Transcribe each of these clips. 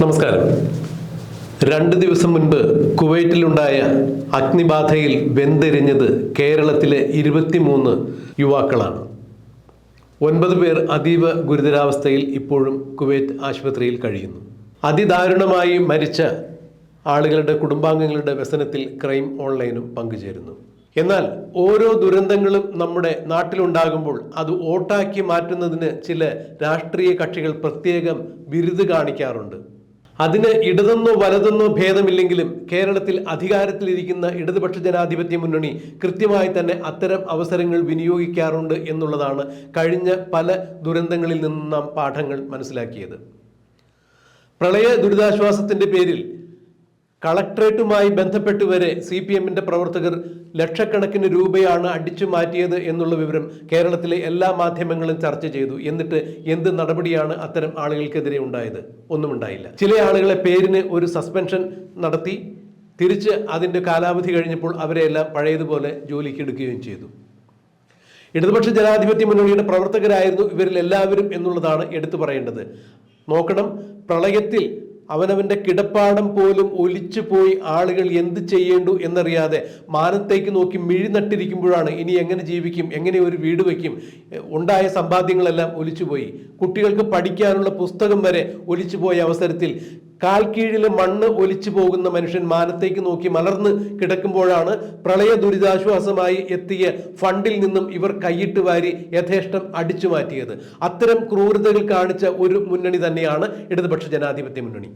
നമസ്കാരം. രണ്ട് ദിവസം മുൻപ് കുവൈറ്റിലുണ്ടായ അഗ്നിബാധയിൽ വെന്തെരിഞ്ഞത് കേരളത്തിലെ ഇരുപത്തിമൂന്ന് യുവാക്കളാണ്. ഒൻപത് പേർ അതീവ ഗുരുതരാവസ്ഥയിൽ ഇപ്പോഴും കുവൈറ്റ് ആശുപത്രിയിൽ കഴിയുന്നു. അതിദാരുണമായി മരിച്ച ആളുകളുടെ കുടുംബാംഗങ്ങളുടെ വ്യസനത്തിൽ ക്രൈം ഓൺലൈനും പങ്കുചേരുന്നു. എന്നാൽ ഓരോ ദുരന്തങ്ങളും നമ്മുടെ നാട്ടിലുണ്ടാകുമ്പോൾ അത് ഓട്ടാക്കി മാറ്റുന്നതിന് ചില രാഷ്ട്രീയ കക്ഷികൾ പ്രത്യേകം ബിരുദ് കാണിക്കാറുണ്ട്. അതിന് ഇടതെന്നോ വലതെന്നോ ഭേദമില്ലെങ്കിലും കേരളത്തിൽ അധികാരത്തിലിരിക്കുന്ന ഇടതുപക്ഷ ജനാധിപത്യ മുന്നണി കൃത്യമായി തന്നെ അത്തരം അവസരങ്ങൾ വിനിയോഗിക്കാറുണ്ട് എന്നുള്ളതാണ് കഴിഞ്ഞ പല ദുരന്തങ്ങളിൽ നിന്നും നാം പാഠങ്ങൾ മനസ്സിലാക്കിയത്. പ്രളയ ദുരിതാശ്വാസത്തിന്റെ പേരിൽ കളക്ട്രേറ്റുമായി ബന്ധപ്പെട്ട് വരെ സി പി എമ്മിന്റെ പ്രവർത്തകർ ലക്ഷക്കണക്കിന് രൂപയാണ് അടിച്ചു മാറ്റിയത് എന്നുള്ള വിവരം കേരളത്തിലെ എല്ലാ മാധ്യമങ്ങളും ചർച്ച ചെയ്തു. എന്നിട്ട് എന്ത് നടപടിയാണ് അത്തരം ആളുകൾക്കെതിരെ ഉണ്ടായത്? ഒന്നും ഉണ്ടായില്ല. ചില ആളുകളെ പേരിന് ഒരു സസ്പെൻഷൻ നടത്തി. തിരിച്ച് അതിന്റെ കാലാവധി കഴിഞ്ഞപ്പോൾ അവരെല്ലാം പഴയതുപോലെ ജോലിക്ക് എടുക്കുകയും ചെയ്തു. ഇടതുപക്ഷ ജനാധിപത്യ മുന്നണിയുടെ പ്രവർത്തകരായിരുന്നു ഇവരിൽ എല്ലാവരും എന്നുള്ളതാണ് എടുത്തു പറയേണ്ടത്. നോക്കണം പ്രളയത്തിൽ അവനവന്റെ കിടപ്പാടം പോലും ഒലിച്ചു പോയി ആളുകൾ എന്ത് ചെയ്യേണ്ടു എന്നറിയാതെ മാനത്തേക്ക് നോക്കി മിഴിനട്ടിരിക്കുമ്പോഴാണ് ഇനി എങ്ങനെ ജീവിക്കും എങ്ങനെ ഒരു വീട് വയ്ക്കും. ഉണ്ടായ സമ്പാദ്യങ്ങളെല്ലാം ഒലിച്ചുപോയി. കുട്ടികൾക്ക് പഠിക്കാനുള്ള പുസ്തകം വരെ ഒലിച്ചുപോയ അവസരത്തിൽ കാൽ കീഴിൽ മണ്ണ് ഒലിച്ചു പോകുന്ന മനുഷ്യൻ മാനത്തേക്ക് നോക്കി മലർന്ന് കിടക്കുമ്പോഴാണ് പ്രളയ ദുരിതാശ്വാസമായി എത്തിയ ഫണ്ടിൽ നിന്നും ഇവർ കൈയിട്ട് വാരി യഥേഷ്ടം അടിച്ചു മാറ്റിയത്. അത്തരം ക്രൂരതകൾ കാണിച്ച ഒരു മുന്നണി തന്നെയാണ് ഇടതുപക്ഷ ജനാധിപത്യ മുന്നണി.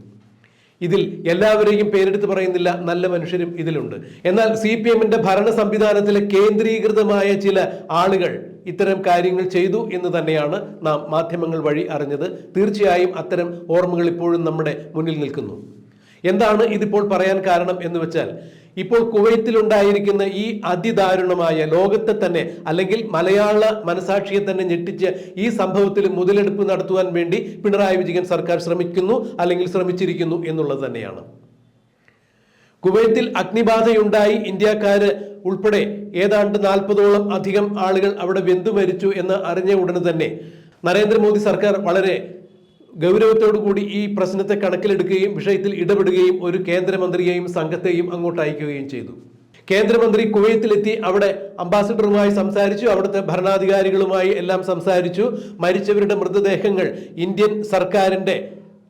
ഇതിൽ എല്ലാവരെയും പേരെടുത്ത് പറയുന്നില്ല നല്ല മനുഷ്യരും ഇതിലുണ്ട്. എന്നാൽ സി പി എമ്മിന്റെ ഭരണ സംവിധാനത്തിലെ കേന്ദ്രീകൃതമായ ചില ആളുകൾ ഇത്തരം കാര്യങ്ങൾ ചെയ്തു എന്ന് തന്നെയാണ് നാം മാധ്യമങ്ങൾ വഴി അറിഞ്ഞത്. തീർച്ചയായും അത്തരം ഓർമ്മകൾ ഇപ്പോഴും നമ്മുടെ മുന്നിൽ നിൽക്കുന്നു. എന്താണ് ഇതിപ്പോൾ പറയാൻ കാരണം എന്ന് വെച്ചാൽ ഇപ്പോൾ കുവൈത്തിലുണ്ടായിരിക്കുന്ന ഈ അതിദാരുണമായ ലോകത്തെ തന്നെ അല്ലെങ്കിൽ മലയാള മനസാക്ഷിയെ തന്നെ ഞെട്ടിച്ച് ഈ സംഭവത്തിൽ മുതലെടുപ്പ് നടത്തുവാൻ വേണ്ടി പിണറായി വിജയൻ സർക്കാർ ശ്രമിക്കുന്നു അല്ലെങ്കിൽ ശ്രമിച്ചിരിക്കുന്നു എന്നുള്ളത് തന്നെയാണ്. കുവൈത്തിൽ അഗ്നിബാധയുണ്ടായി. ഇന്ത്യക്കാര് ഉൾപ്പെടെ ഏതാണ്ട് നാൽപ്പതോളം അധികം ആളുകൾ അവിടെ വെന്തു മരിച്ചു എന്ന് അറിഞ്ഞ ഉടനെ തന്നെ നരേന്ദ്രമോദി സർക്കാർ വളരെ ഗൗരവത്തോടു കൂടി ഈ പ്രശ്നത്തെ കണക്കിലെടുക്കുകയും വിഷയത്തിൽ ഇടപെടുകയും ഒരു കേന്ദ്രമന്ത്രിയെയും സംഘത്തെയും അങ്ങോട്ട് അയക്കുകയും ചെയ്തു. കേന്ദ്രമന്ത്രി കുവൈത്തിലെത്തി അവിടെ അംബാസിഡറുമായി സംസാരിച്ചു അവിടുത്തെ ഭരണാധികാരികളുമായി എല്ലാം സംസാരിച്ചു. മരിച്ചവരുടെ മൃതദേഹങ്ങൾ ഇന്ത്യൻ സർക്കാരിന്റെ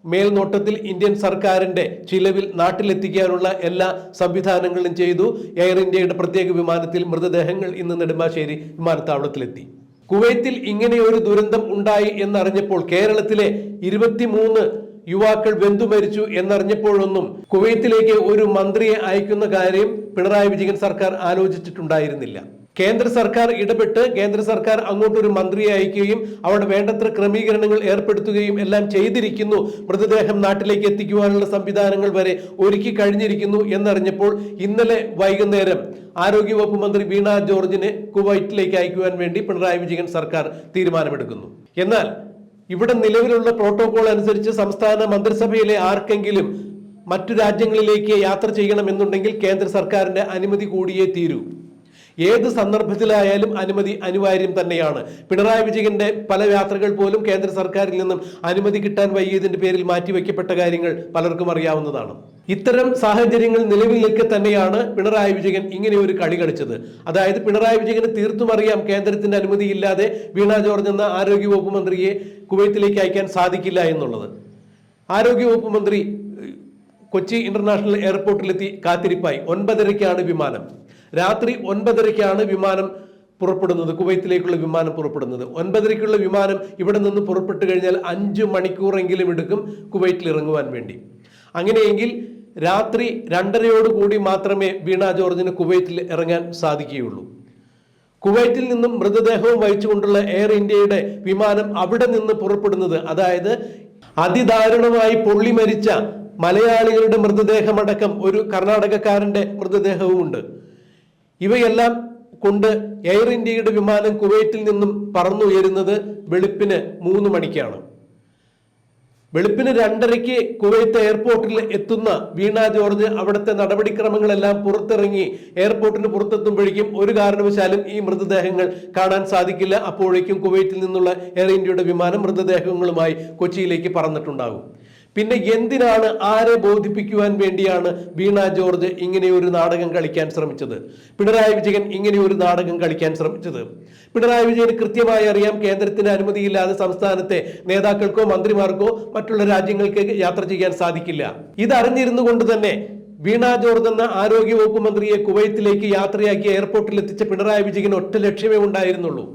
മേൽനോട്ടത്തിൽ ഇന്ത്യൻ സർക്കാരിന്റെ ചിലവിൽ നാട്ടിലെത്തിക്കാനുള്ള എല്ലാ സംവിധാനങ്ങളും ചെയ്തു. എയർ ഇന്ത്യയുടെ പ്രത്യേക വിമാനത്തിൽ മൃതദേഹങ്ങൾ ഇന്ന് നെടുമ്പാശ്ശേരി വിമാനത്താവളത്തിലെത്തി. കുവൈത്തിൽ ഇങ്ങനെയൊരു ദുരന്തം ഉണ്ടായി എന്നറിഞ്ഞപ്പോൾ കേരളത്തിലെ ഇരുപത്തിമൂന്ന് യുവാക്കൾ ബന്ധു മരിച്ചു എന്നറിഞ്ഞപ്പോഴൊന്നും കുവൈത്തിലേക്ക് ഒരു മന്ത്രിയെ അയക്കുന്ന കാര്യം പിണറായി വിജയൻ സർക്കാർ ആലോചിച്ചിട്ടുണ്ടായിരുന്നില്ല. കേന്ദ്ര സർക്കാർ ഇടപെട്ട് കേന്ദ്ര സർക്കാർ അങ്ങോട്ടൊരു മന്ത്രിയെ അയക്കുകയും അവിടെ വേണ്ടത്ര ക്രമീകരണങ്ങൾ ഏർപ്പെടുത്തുകയും എല്ലാം ചെയ്തിരിക്കുന്നു. മൃതദേഹം നാട്ടിലേക്ക് എത്തിക്കുവാനുള്ള സംവിധാനങ്ങൾ വരെ ഒരുക്കി കഴിഞ്ഞിരിക്കുന്നു എന്നറിഞ്ഞപ്പോൾ ഇന്നലെ വൈകുന്നേരം ആരോഗ്യവകുപ്പ് മന്ത്രി വീണ ജോർജിനെ കുവൈറ്റിലേക്ക് അയക്കുവാൻ വേണ്ടി പിണറായി വിജയൻ സർക്കാർ തീരുമാനമെടുക്കുന്നു. എന്നാൽ ഇവിടെ നിലവിലുള്ള പ്രോട്ടോകോൾ അനുസരിച്ച് സംസ്ഥാന മന്ത്രിസഭയിലെ ആർക്കെങ്കിലും മറ്റു രാജ്യങ്ങളിലേക്ക് യാത്ര ചെയ്യണമെന്നുണ്ടെങ്കിൽ കേന്ദ്ര സർക്കാരിന്റെ അനുമതി കൂടിയേ തീരൂ. ഏത് സന്ദർഭത്തിലായാലും അനുമതി അനിവാര്യം തന്നെയാണ്. പിണറായി വിജയന്റെ പല യാത്രകൾ പോലും കേന്ദ്ര സർക്കാരിൽ നിന്നും അനുമതി കിട്ടാൻ വൈകിയതിന്റെ പേരിൽ മാറ്റിവെക്കപ്പെട്ട കാര്യങ്ങൾ പലർക്കും അറിയാവുന്നതാണ്. ഇത്തരം സാഹചര്യങ്ങൾ നിലവിൽ നിൽക്കെ തന്നെയാണ് പിണറായി വിജയൻ ഇങ്ങനെ ഒരു കളി കളിച്ചത്. അതായത് പിണറായി വിജയന് തീർത്തും അറിയാം കേന്ദ്രത്തിന്റെ അനുമതി ഇല്ലാതെ വീണ ജോർജ് എന്ന ആരോഗ്യവകുപ്പ് മന്ത്രിയെ കുവൈത്തിലേക്ക് അയക്കാൻ സാധിക്കില്ല എന്നുള്ളത്. ആരോഗ്യവകുപ്പ് മന്ത്രി കൊച്ചി ഇന്റർനാഷണൽ എയർപോർട്ടിലെത്തി കാത്തിരിപ്പായി. ഒൻപതരയ്ക്കാണ് വിമാനം. രാത്രി ഒൻപതരയ്ക്കാണ് വിമാനം പുറപ്പെടുന്നത്. കുവൈത്തിലേക്കുള്ള വിമാനം പുറപ്പെടുന്നത്. ഒൻപതരയ്ക്കുള്ള വിമാനം ഇവിടെ നിന്ന് പുറപ്പെട്ടു കഴിഞ്ഞാൽ അഞ്ച് മണിക്കൂറെങ്കിലും എടുക്കും കുവൈറ്റിൽ ഇറങ്ങുവാൻ വേണ്ടി. അങ്ങനെയെങ്കിൽ രാത്രി രണ്ടരയോടുകൂടി മാത്രമേ വീണ ജോർജിന് കുവൈറ്റിൽ ഇറങ്ങാൻ സാധിക്കുകയുള്ളൂ. കുവൈറ്റിൽ നിന്നും മൃതദേഹവും വഹിച്ചുകൊണ്ടുള്ള എയർ ഇന്ത്യയുടെ വിമാനം അവിടെ നിന്ന് പുറപ്പെടുന്നത് അതായത് അതിദാരുണമായി പൊള്ളി മരിച്ച മലയാളികളുടെ മൃതദേഹമടക്കം ഒരു കർണാടകക്കാരന്റെ മൃതദേഹവുമുണ്ട്. ഇവയെല്ലാം കൊണ്ട് എയർ ഇന്ത്യയുടെ വിമാനം കുവൈറ്റിൽ നിന്നും പറന്നുയരുന്നത് വെളുപ്പിന് മൂന്ന് മണിക്കാണ്. വെളുപ്പിന് രണ്ടരയ്ക്ക് കുവൈത്ത് എയർപോർട്ടിൽ എത്തുന്ന വീണ ജോർജ് അവിടുത്തെ നടപടിക്രമങ്ങളെല്ലാം പുറത്തിറങ്ങി എയർപോർട്ടിന് പുറത്തെത്തുമ്പോഴേക്കും ഒരു കാരണവശാലും ഈ മൃതദേഹങ്ങൾ കാണാൻ സാധിക്കില്ല. അപ്പോഴേക്കും കുവൈറ്റിൽ നിന്നുള്ള എയർ ഇന്ത്യയുടെ വിമാനം മൃതദേഹങ്ങളുമായി കൊച്ചിയിലേക്ക് പറന്നിട്ടുണ്ടാകും. പിന്നെ എന്തിനാണ് ആരെ ബോധിപ്പിക്കുവാൻ വേണ്ടിയാണ് വീണ ജോർജ് ഇങ്ങനെ ഒരു നാടകം കളിക്കാൻ ശ്രമിച്ചത്? പിണറായി വിജയൻ ഇങ്ങനെ ഒരു നാടകം കളിക്കാൻ ശ്രമിച്ചത്? പിണറായി വിജയൻ കൃത്യമായി അറിയാം കേന്ദ്രത്തിന്റെ അനുമതിയില്ലാതെ സംസ്ഥാനത്തെ നേതാക്കൾക്കോ മന്ത്രിമാർക്കോ മറ്റുള്ള രാജ്യങ്ങൾക്ക് യാത്ര ചെയ്യാൻ സാധിക്കില്ല. ഇതറിഞ്ഞിരുന്നു കൊണ്ട് തന്നെ വീണ ജോർജ് എന്ന ആരോഗ്യവകുപ്പ് മന്ത്രിയെ കുവൈത്തിലേക്ക് യാത്രയാക്കി എയർപോർട്ടിൽ എത്തിച്ച പിണറായി വിജയൻ ഒറ്റ ലക്ഷ്യമേ ഉണ്ടായിരുന്നുള്ളൂ.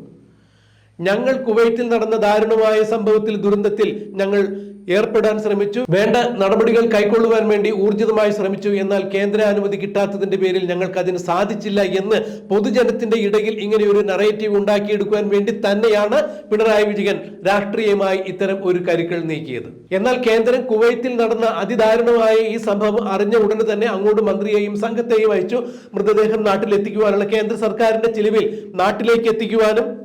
ഞങ്ങൾ കുവൈറ്റിൽ നടന്ന ദാരുണമായ സംഭവത്തിൽ ദുരന്തത്തിൽ ഞങ്ങൾ ഏർപ്പെടാൻ ശ്രമിച്ചു. വേണ്ട നടപടികൾ കൈക്കൊള്ളുവാൻ വേണ്ടി ഊർജിതമായി ശ്രമിച്ചു. എന്നാൽ കേന്ദ്ര അനുമതി കിട്ടാത്തതിന്റെ പേരിൽ ഞങ്ങൾക്ക് അതിന് സാധിച്ചില്ല എന്ന് പൊതുജനത്തിന്റെ ഇടയിൽ ഇങ്ങനെ ഒരു നറേറ്റീവ് ഉണ്ടാക്കിയെടുക്കുവാൻ വേണ്ടി തന്നെയാണ് പിണറായി വിജയൻ രാഷ്ട്രീയമായി ഇത്തരം ഒരു കരുക്കൾ നീക്കിയത്. എന്നാൽ കേന്ദ്രം കുവൈത്തിൽ നടന്ന അതിദാരുണമായ ഈ സംഭവം അറിഞ്ഞ ഉടനെ തന്നെ അങ്ങോട്ട് മന്ത്രിയെയും സംഘത്തെയും അയച്ചു. മൃതദേഹം നാട്ടിലെത്തിക്കുവാനുള്ള കേന്ദ്ര സർക്കാരിന്റെ ചിലവിൽ നാട്ടിലേക്ക് എത്തിക്കുവാനും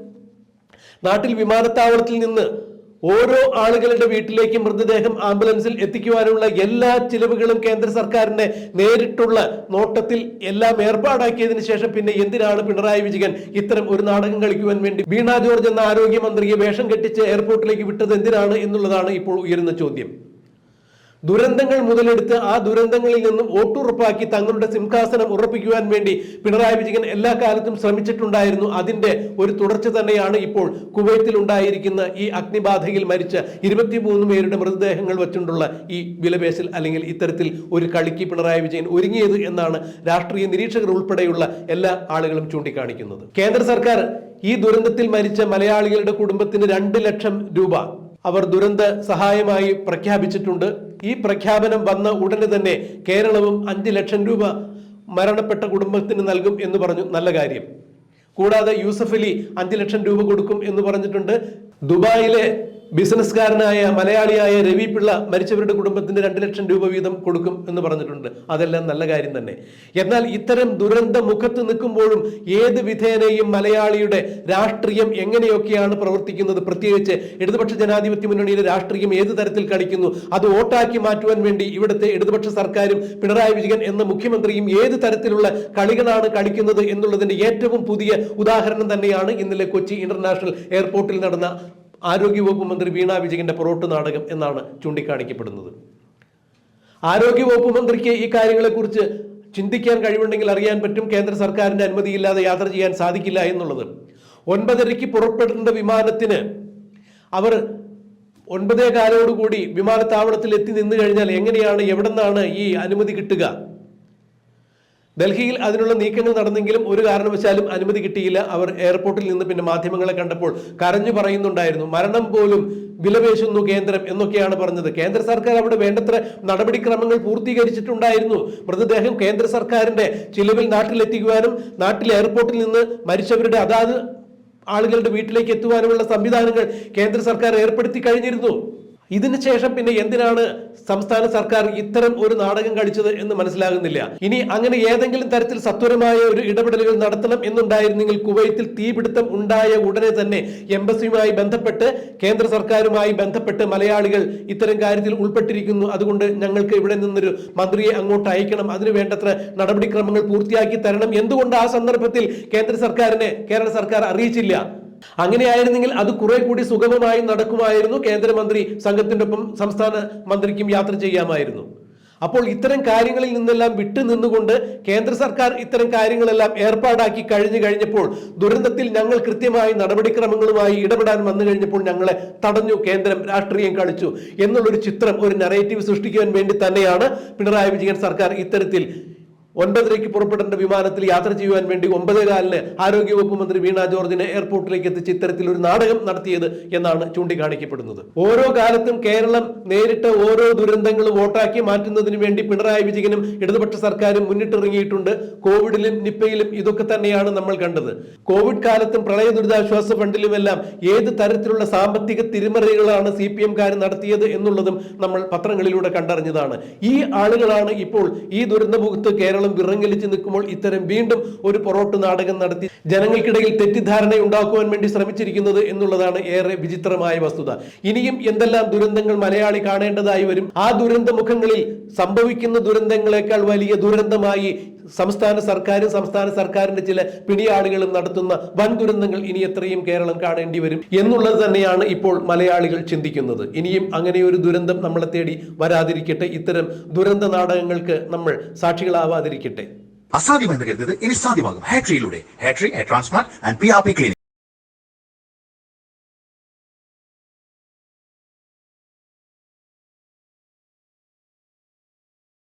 നാട്ടിൽ വിമാനത്താവളത്തിൽ നിന്ന് ഓരോ ആളുകളുടെ വീട്ടിലേക്ക് മൃതദേഹം ആംബുലൻസിൽ എത്തിക്കുവാനുള്ള എല്ലാ ചിലവുകളും കേന്ദ്ര സർക്കാരിന്റെ നേരിട്ടുള്ള നോട്ടത്തിൽ എല്ലാം ഏർപ്പാടാക്കിയതിനു ശേഷം പിന്നെ എന്തിനാണ് പിണറായി വിജയൻ ഇത്തരം ഒരു നാടകം കളിക്കുവാൻ വേണ്ടി വീണ ജോർജ് എന്ന ആരോഗ്യമന്ത്രിയെ വേഷം കെട്ടിച്ച് എയർപോർട്ടിലേക്ക് വിട്ടത് എന്തിനാണ് എന്നുള്ളതാണ് ഇപ്പോൾ ഉയരുന്ന ചോദ്യം. ദുരന്തങ്ങൾ മുതലെടുത്ത് ആ ദുരന്തങ്ങളിൽ നിന്നും വോട്ടുറപ്പാക്കി തങ്ങളുടെ സിംഹാസനം ഉറപ്പിക്കുവാൻ വേണ്ടി പിണറായി വിജയൻ എല്ലാ കാലത്തും ശ്രമിച്ചിട്ടുണ്ടായിരുന്നു. അതിന്റെ ഒരു തുടർച്ച തന്നെയാണ് ഇപ്പോൾ കുവൈത്തിൽ ഉണ്ടായിരിക്കുന്ന ഈ അഗ്നിബാധയിൽ മരിച്ച ഇരുപത്തിമൂന്ന് പേരുടെ മൃതദേഹങ്ങൾ വെച്ചുകൊണ്ടുള്ള ഈ വിലപേശൽ അല്ലെങ്കിൽ ഇത്തരത്തിൽ ഒരു കളിക്ക് പിണറായി വിജയൻ ഒരുങ്ങിയത് എന്നാണ് രാഷ്ട്രീയ നിരീക്ഷകർ ഉൾപ്പെടെയുള്ള എല്ലാ ആളുകളും ചൂണ്ടിക്കാണിക്കുന്നത്. കേന്ദ്ര സർക്കാർ ഈ ദുരന്തത്തിൽ മരിച്ച മലയാളികളുടെ കുടുംബത്തിന് രണ്ട് ലക്ഷം രൂപ. അവർ ദുരന്ത സഹായമായി പ്രഖ്യാപിച്ചിട്ടുണ്ട്. ഈ പ്രഖ്യാപനം വന്ന ഉടനെ തന്നെ കേരളവും അഞ്ച് ലക്ഷം രൂപ മരണപ്പെട്ട കുടുംബത്തിന് നൽകും എന്ന് പറഞ്ഞു. നല്ല കാര്യം. കൂടാതെ യൂസഫ് അലി അഞ്ച് ലക്ഷം രൂപ കൊടുക്കും എന്ന് പറഞ്ഞിട്ടുണ്ട്. ദുബായിലെ ബിസിനസ്സുകാരനായ മലയാളിയായ രവി പിള്ള മരിച്ചവരുടെ കുടുംബത്തിന് രണ്ട് ലക്ഷം രൂപ വീതം കൊടുക്കും എന്ന് പറഞ്ഞിട്ടുണ്ട്. അതെല്ലാം നല്ല കാര്യം തന്നെ. എന്നാൽ ഇത്തരം ദുരന്ത മുഖത്ത് നിൽക്കുമ്പോഴും ഏത് വിധേനയും മലയാളിയുടെ രാഷ്ട്രീയം എങ്ങനെയൊക്കെയാണ് പ്രവർത്തിക്കുന്നത്? പ്രത്യേകിച്ച് ഇടതുപക്ഷ ജനാധിപത്യ മുന്നണിയിലെ രാഷ്ട്രീയം ഏത് തരത്തിൽ കളിക്കുന്നു? അത് വോട്ടാക്കി മാറ്റുവാൻ വേണ്ടി ഇവിടുത്തെ ഇടതുപക്ഷ സർക്കാരും പിണറായി വിജയൻ എന്ന മുഖ്യമന്ത്രിയും ഏത് തരത്തിലുള്ള കളികളാണ് കളിക്കുന്നത് എന്നുള്ളതിന്റെ ഏറ്റവും പുതിയ ഉദാഹരണം തന്നെയാണ് ഇന്നലെ കൊച്ചി ഇന്റർനാഷണൽ എയർപോർട്ടിൽ നടന്ന ആരോഗ്യവകുപ്പ് മന്ത്രി വീണ വിജയന്റെ പൊറോട്ട് നാടകം എന്നാണ് ചൂണ്ടിക്കാണിക്കപ്പെടുന്നത്. ആരോഗ്യവകുപ്പ് മന്ത്രിക്ക് ഈ കാര്യങ്ങളെക്കുറിച്ച് ചിന്തിക്കാൻ കഴിവുണ്ടെങ്കിൽ അറിയാൻ പറ്റും. കേന്ദ്ര സർക്കാരിന്റെ അനുമതിയില്ലാതെ യാത്ര ചെയ്യാൻ സാധിക്കില്ല എന്നുള്ളത്. ഒൻപതരയ്ക്ക് പുറപ്പെടേണ്ട വിമാനത്തിന് അവർ ഒൻപതേ കാലോടുകൂടി വിമാനത്താവളത്തിൽ എത്തി നിന്നു കഴിഞ്ഞാൽ എങ്ങനെയാണ് എവിടെ നിന്നാണ് ഈ അനുമതി കിട്ടുക? ഡൽഹിയിൽ അതിനുള്ള നീക്കങ്ങൾ നടന്നെങ്കിലും ഒരു കാരണവശാലും അനുമതി കിട്ടിയില്ല. അവർ എയർപോർട്ടിൽ നിന്ന് പിന്നെ മാധ്യമങ്ങളെ കണ്ടപ്പോൾ കരഞ്ഞു പറയുന്നുണ്ടായിരുന്നു മരണം പോലും വിലപേശുന്നു കേന്ദ്രം എന്നൊക്കെയാണ് പറഞ്ഞത്. കേന്ദ്ര സർക്കാർ അവിടെ വേണ്ടത്ര നടപടിക്രമങ്ങൾ പൂർത്തീകരിച്ചിട്ടുണ്ടായിരുന്നു. മൃതദേഹം കേന്ദ്ര സർക്കാരിന്റെ ചിലവിൽ നാട്ടിലെത്തിക്കുവാനും നാട്ടിലെ എയർപോർട്ടിൽ നിന്ന് മരിച്ചവരുടെ അതാത് ആളുകളുടെ വീട്ടിലേക്ക് എത്തുവാനുമുള്ള സംവിധാനങ്ങൾ കേന്ദ്ര സർക്കാർ ഏർപ്പെടുത്തി കഴിഞ്ഞിരുന്നു. ഇതിന് ശേഷം പിന്നെ എന്തിനാണ് സംസ്ഥാന സർക്കാർ ഇത്തരം ഒരു നാടകം കളിച്ചത് എന്ന് മനസ്സിലാകുന്നില്ല? ഇനി അങ്ങനെ ഏതെങ്കിലും തരത്തിൽ സത്വരമായ ഒരു ഇടപെടലുകൾ നടത്തണം എന്നുണ്ടായിരുന്നെങ്കിൽ കുവൈത്തിൽ തീപിടുത്തം ഉണ്ടായ ഉടനെ തന്നെ എംബസിയുമായി ബന്ധപ്പെട്ട് കേന്ദ്ര സർക്കാരുമായി ബന്ധപ്പെട്ട് മലയാളികൾ ഇത്തരം കാര്യത്തിൽ ഉൾപ്പെട്ടിരിക്കുന്നു. അതുകൊണ്ട് ഞങ്ങൾക്ക് ഇവിടെ നിന്നൊരു മന്ത്രിയെ അങ്ങോട്ട് അയക്കണം. അതിനു വേണ്ടത്ര നടപടിക്രമങ്ങൾ പൂർത്തിയാക്കി തരണം. എന്തുകൊണ്ട് ആ സന്ദർഭത്തിൽ കേന്ദ്ര സർക്കാരിനെ കേരള സർക്കാർ അറിയിച്ചില്ല? അങ്ങനെയായിരുന്നെങ്കിൽ അത് കുറെ കൂടി സുഗമമായി നടക്കുമായിരുന്നു. കേന്ദ്രമന്ത്രി സംഘത്തിന്റെ ഒപ്പം സംസ്ഥാന മന്ത്രിക്കും യാത്ര ചെയ്യാമായിരുന്നു. അപ്പോൾ ഇത്തരം കാര്യങ്ങളിൽ നിന്നെല്ലാം വിട്ടു നിന്നുകൊണ്ട് കേന്ദ്ര സർക്കാർ ഇത്തരം കാര്യങ്ങളെല്ലാം ഏർപ്പാടാക്കി കഴിഞ്ഞു കഴിഞ്ഞപ്പോൾ ദുരന്തത്തിൽ ഞങ്ങൾ കൃത്യമായി നടപടിക്രമങ്ങളുമായി ഇടപെടാൻ വന്നു കഴിഞ്ഞപ്പോൾ ഞങ്ങളെ തടഞ്ഞു കേന്ദ്രം രാഷ്ട്രീയം കളിച്ചു എന്നുള്ളൊരു ചിത്രം ഒരു നറേറ്റീവ് സൃഷ്ടിക്കാൻ വേണ്ടി തന്നെയാണ് പിണറായി വിജയൻ സർക്കാർ ഇത്തരത്തിൽ ഒൻപതരയ്ക്ക് പുറപ്പെടേണ്ട വിമാനത്തിൽ യാത്ര ചെയ്യുവാൻ വേണ്ടി ഒമ്പതേ കാലിന് ആരോഗ്യവകുപ്പ് മന്ത്രി വീണ ജോർജിനെ എയർപോർട്ടിലേക്ക് എത്തിച്ച് ഇത്തരത്തിൽ ഒരു നാടകം നടത്തിയത് എന്നാണ് ചൂണ്ടിക്കാണിക്കപ്പെടുന്നത്. ഓരോ കാലത്തും കേരളം നേരിട്ട ഓരോ ദുരന്തങ്ങളും വോട്ടാക്കി മാറ്റുന്നതിന് വേണ്ടി പിണറായി വിജയനും ഇടതുപക്ഷ സർക്കാരും മുന്നിട്ടിറങ്ങിയിട്ടുണ്ട്. കോവിഡിലും നിപ്പയിലും ഇതൊക്കെ തന്നെയാണ് നമ്മൾ കണ്ടത്. കോവിഡ് കാലത്തും പ്രളയ ദുരിതാശ്വാസ ഫണ്ടിലുമെല്ലാം ഏത് തരത്തിലുള്ള സാമ്പത്തിക തിരിമറികളാണ് സി പി എംകാർ നടത്തിയത് എന്നുള്ളതും നമ്മൾ പത്രങ്ങളിലൂടെ കണ്ടറിഞ്ഞതാണ്. ഈ ആളുകളാണ് ഇപ്പോൾ ഈ ദുരന്തമുഖത്ത് കേരളം വിറങ്ങലിച്ച് നിൽക്കുമ്പോൾ ഇത്തരം വീണ്ടും ഒരു പൊറോട്ട് നാടകം നടത്തി ജനങ്ങൾക്കിടയിൽ തെറ്റിദ്ധാരണ ഉണ്ടാക്കുവാൻ വേണ്ടി ശ്രമിച്ചിരിക്കുന്നത് എന്നുള്ളതാണ് ഏറെ വിചിത്രമായ വസ്തുത. ഇനിയും എന്തെല്ലാം ദുരന്തങ്ങൾ മലയാളി കാണേണ്ടതായി വരും? ആ ദുരന്ത മുഖങ്ങളിൽ സംഭവിക്കുന്ന ദുരന്തങ്ങളെക്കാൾ വലിയ ദുരന്തമായി സംസ്ഥാന സർക്കാരും സംസ്ഥാന സർക്കാരിന്റെ ചില പിടിയാളുകളും നടത്തുന്ന വൻ ദുരന്തങ്ങൾ ഇനി എത്രയും കേരളം കാണേണ്ടി വരും എന്നുള്ളത് തന്നെയാണ് ഇപ്പോൾ മലയാളികൾ ചിന്തിക്കുന്നത്. ഇനിയും അങ്ങനെ ഒരു ദുരന്തം നമ്മളെ തേടി വരാതിരിക്കട്ടെ. ഇത്തരം ദുരന്ത നാടകങ്ങൾക്ക് നമ്മൾ സാക്ഷികളാവാതിരിക്കട്ടെ. അസാധ്യമെന്ന് കരുതുന്നത് ഇനി സാധ്യമാകും. ഹാട്രിയിലൂടെ Hatri hair transplant and P R P clinic